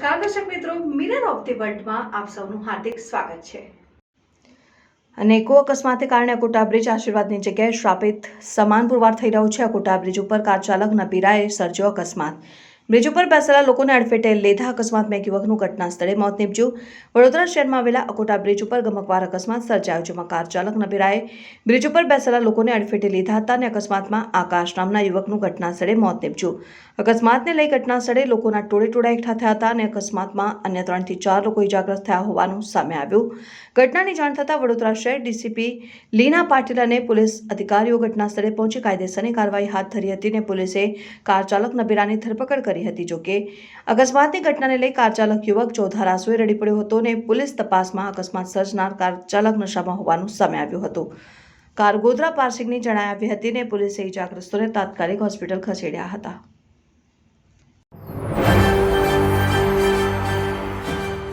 નમસ્કાર, દર્શક મિત્રો. મિરર ઓફ ધી વર્લ્ડમાં આપ સૌનું હાર્દિક સ્વાગત છે. અનેકો અકસ્માતે કારણે અકોટા બ્રિજ આશીર્વાદની જગ્યાએ શ્રાપિત સમાન પુરવાર થઈ રહ્યો છે. અકોટા બ્રિજ ઉપર કાર ચાલકના પીરાએ સર્જ્યો અકસ્માત. બ્રિજ ઉપર બેસેલા લોકોને અડફેટે લીધા અકસ્માતમાં એક યુવકનું ઘટના સ્થળે મોત નીપજ્યું. વડોદરા શહેરમાં આવેલા અકોટા બ્રિજ ઉપર ગમકવાર અકસ્માત સર્જાયો, જેમાં કાર ચાલક નબીરાએ બ્રિજ ઉપર બેસેલા લોકોને અડફેટે લીધા હતા અને અકસ્માતમાં આકાશ નામના યુવકનું ઘટના સ્થળે મોત નીપજ્યું. અકસ્માતને લઈ ઘટના સ્થળે લોકોના ટોળે ટોળા એકઠા થયા હતા અને અકસ્માતમાં અન્ય ત્રણથી ચાર લોકો ઇજાગ્રસ્ત થયા હોવાનું સામે આવ્યું. ઘટનાની જાણ થતાં વડોદરા શહેર ડીસીપી લીના પાટીલ અને પોલીસ અધિકારીઓ ઘટના સ્થળે પહોંચી કાયદેસરની કાર્યવાહી હાથ ધરી હતી અને પોલીસે કાર ચાલક નબીરાની ધરપકડ કરી હતી. જોકે અકસ્માતની ઘટનાને લઈ કાર ચાલક યુવક ચોથા રાસોએ રડી પડ્યો હતો અને પોલીસ તપાસમાં અકસ્માત સર્જનાર કાર ચાલક નશામાં હોવાનું સામે આવ્યું હતું. કાર ગોધરા પાર્સિંગની જણાવી હતી અને પોલીસે ઇજાગ્રસ્તોને તાત્કાલિક હોસ્પિટલ ખસેડ્યા હતા.